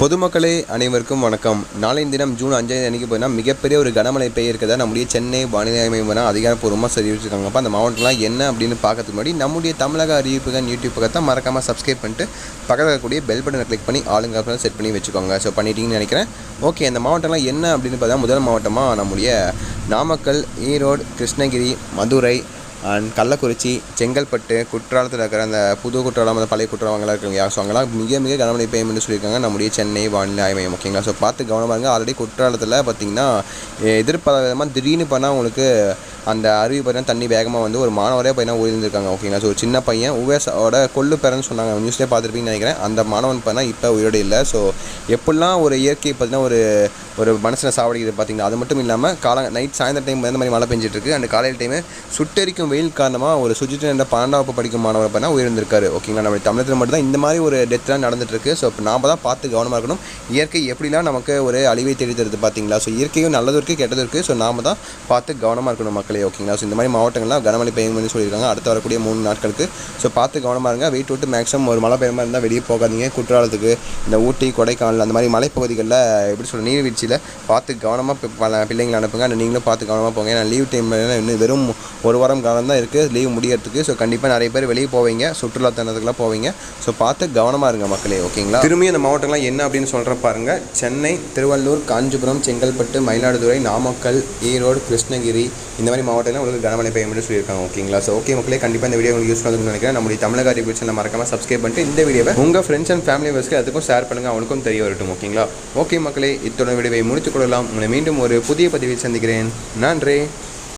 பொதுமக்களே அனைவருக்கும் வணக்கம். நாளை தினம் ஜூன் அஞ்சாம் தேதி அன்றைக்கி மிகப்பெரிய ஒரு கனமழை பெய்யிருக்கதா நம்முடைய சென்னை வானிலை ஆய்வு மையம் அதிகாரப்பூர்வமாக தெரிவிச்சிருக்காங்க. அப்போ அந்த மாவட்டம்லாம் என்ன அப்படின்னு பார்க்கறதுக்கு முன்னாடி நம்முடைய தமிழக அறிவிப்புகள் யூடியூப் பக்கத்தை மறக்காமல் சப்ஸ்கிரைப் பண்ணிட்டு பக்கத்தில் இருக்கக்கூடிய பெல் பட்டனை கிளிக் பண்ணி ஆளுங்க செட் பண்ணி வச்சுக்கோங்க. ஸோ பண்ணிட்டீங்கன்னு நினைக்கிறேன். ஓகே அந்த மாவட்டம்லாம் என்ன அப்படின்னு பார்த்தா முதல் மாவட்டமாக நம்முடைய நாமக்கல் ஈரோடு கிருஷ்ணகிரி மதுரை அண்ட் கள்ளக்குறிச்சி செங்கல்பட்டு குற்றாலத்தில் இருக்கிற அந்த புது குற்றாலம் அந்த பழைய குற்றாலங்களாம் இருக்காங்க ஸோ அங்கெல்லாம் மிக மிக கனமழை பெய்யும்னு சொல்லியிருக்காங்க நம்முடைய சென்னை வானிலை ஆய்வு மையம் ஓகேங்களா? ஸோ பார்த்து கவனமாக இருங்க. ஆல்ரெடி குற்றாலத்தில் பார்த்தீங்கன்னா எதிர்பாராத விதமாக திடீர்னு பண்ணால் உங்களுக்கு அந்த அருவி பார்த்தீங்கன்னா தண்ணி வேகமாக வந்து ஒரு மாணவரே பார்த்தீங்கன்னா உயிரிழந்திருக்காங்க ஓகேங்களா? ஸோ ஒரு சின்ன பையன் உவேஸோட கொள்ளு பேரன்னு சொன்னாங்க. நியூஸ்லேயே பார்த்துருப்பீங்கன்னு நினைக்கிறேன். அந்த மாணவன் பார்த்தீங்கன்னா இப்போ உயிரோடு இல்லை. ஸோ எப்படிலாம் ஒரு இயற்கை பார்த்தீங்கன்னா ஒரு ஒரு மனசில் சாவடிக்குது பார்த்தீங்கன்னா அது மட்டும் இல்லாமல் கால நைட் சாயந்தர டைம் இந்த மாதிரி மழை பெஞ்சிட்ருக்கு. அண்ட் காலையில் டைமு சுட்டெரிக்கும் வெயில் காரணமாக ஒரு சுஜித் என்ற பன்னெண்டாம் வகுப்பு படிக்கும் மாணவர் பார்த்தீங்கன்னா உயர்ந்திருக்காரு ஓகேங்களா நம்ம தமிழகத்தில் மட்டும் தான் இந்த மாதிரி ஒரு டெத்லாம் நடந்துட்டுருக்கு ஸோ இப்போ நாம தான் பார்த்து கவனமாக இருக்கணும். இயற்கை எப்படிலாம் நமக்கு ஒரு அழிவை தேடி தருது பார்த்தீங்களா ஸோ இயற்கையும் நல்லதும் இருக்குது கெட்டதும் இருக்குது ஸோ நாம தான் பார்த்து கவனமாக இருக்கணும் மக்களே ஓகேங்களா ஸோ இந்த மாதிரி மாவட்டங்கள்லாம் கனமழை பெய்யும்னு சொல்லியிருக்காங்க. அடுத்து வரக்கூடிய மூணு நாட்களுக்கு. ஸோ பார்த்து கவனமாக இருங்க. வெயிட் விட்டு மேக்ஸிமம் ஒரு மழை பெய்யுற மாதிரி இருந்தால் வெளியே போகாதீங்க. குற்றாலத்துக்கு இந்த ஊட்டி கொடைக்கானல் அந்த மாதிரி மலைப்பகுதிகளில் எப்படி சொல்ல நீர்வீழ்ச்சியில் பார்த்து கவனமாக பல பிள்ளைங்களை அனுப்புங்க. அண்ட் நீங்களும் பார்த்து கவனமாக போங்க. ஏன்னா லீவ் டைம் இன்னும் வெறும் ஒரு வாரம் காலம் தான் இருக்குது லீவ் முடியறதுக்கு. ஸோ கண்டிப்பாக நிறைய பேர் வெளியே போவீங்க. சுற்றுலாத்தனத்துக்குலாம் போவீங்க. ஸோ பார்த்து கவனமாக இருங்க மக்களே ஓகேங்களா? திரும்பி அந்த மாவட்டங்கள்லாம் என்ன அப்படின்னு சொல்கிற பாருங்க. சென்னை திருவள்ளூர் காஞ்சிபுரம் செங்கல்பட்டு மயிலாடுதுறை நாமக்கல் ஈரோடு கிருஷ்ணகிரி இந்த மாதிரி மாவட்டம்லாம் உங்களுக்கு கனமழை பெய்யும்னு சொல்லியிருக்காங்க. ஓகேங்களா? ஸோ ஓகே மக்களே கண்டிப்பாக இந்த வீடியோ உங்களுக்கு யூஸ் பண்ணுறதுன்னு நினைக்கிறேன். நம்முடைய தமிழக அறிவு சேனல் மறக்காம சப்ஸ்கிரைப் பண்ணிட்டு இந்த வீடியோவை உங்கள் ஃப்ரெண்ட்ஸ் அண்ட் ஃபேமிலி மெம்பர்ஸ்க்கு அதுக்கும் ஷேர் பண்ணுங்கள் அவனுக்கும் தெரிய வரட்டும். ஓகேங்களா? ஓகே மக்களே இத்தோட வீடியோ முடித்துக் கொள்ளலாம். உங்களை மீண்டும் ஒரு புதிய பதிவில் சந்திக்கிறேன். நன்றி.